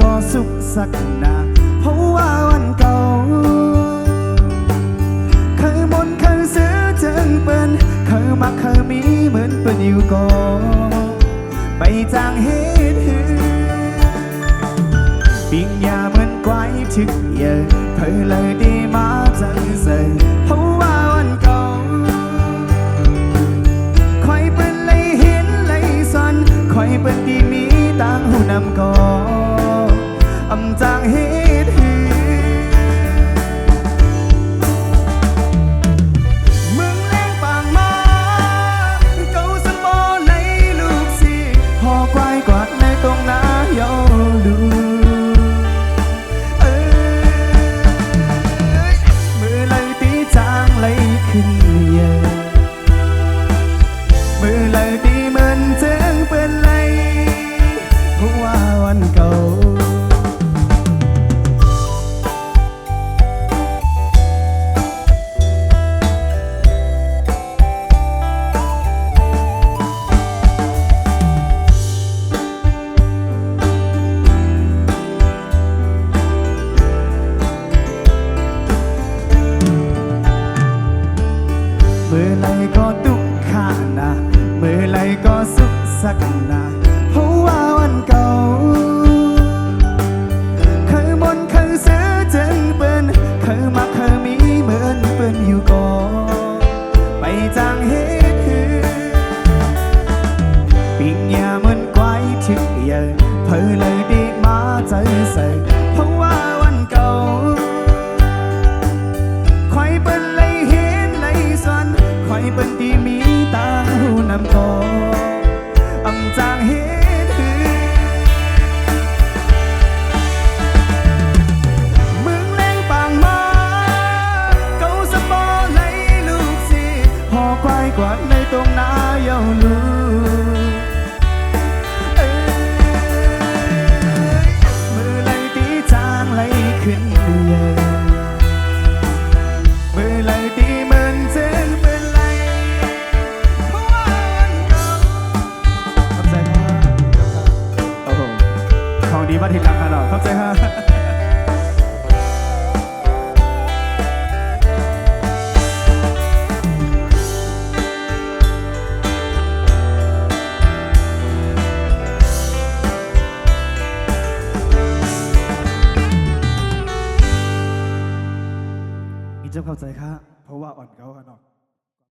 ก็สุขสักหนาเพราะว่าวันเก่า เคยมนเคยซื้อจึงเป็นเคยมักเคยมีเหมือนเป็นอยู่ก่อนไปจางเหตุหืปิงยาเหมือนควายชึกเยอะเธอเลยดีมาจังเสยเพราะว่าวันเก่าคอยเป็นเลยเห็นเลยสันคอยเป็นที่มีต่างหูนำก่ออ สุขสักนาเพราะว่าวันเก่า เคยมนเคยซื้อจึงเป็นเคยมาเคยมีเหมือนเป็นอยู่ก่อนไปจางเหตุคือปิงยาเหมือนควายชึกเยอะเพอเลยดีมาใจใส่เพราะว่าวันเก่าคอยเป็นเลยเห็นเลยสันคอยเป็นที่ วายกวาในตรงน้าเยาลูมือเลตีจางเลขึ้นเยอะมือเลตีเหมือนเส้นเป็นไรเพราะว่าวันเก่าขอบใจครับโอ้โหของดีมาทีหลังฮะเนาะขอบใจฮะ เจ้าเข้าใจค่ะเพราะว่าอ่อนเขาค่ะเนาะ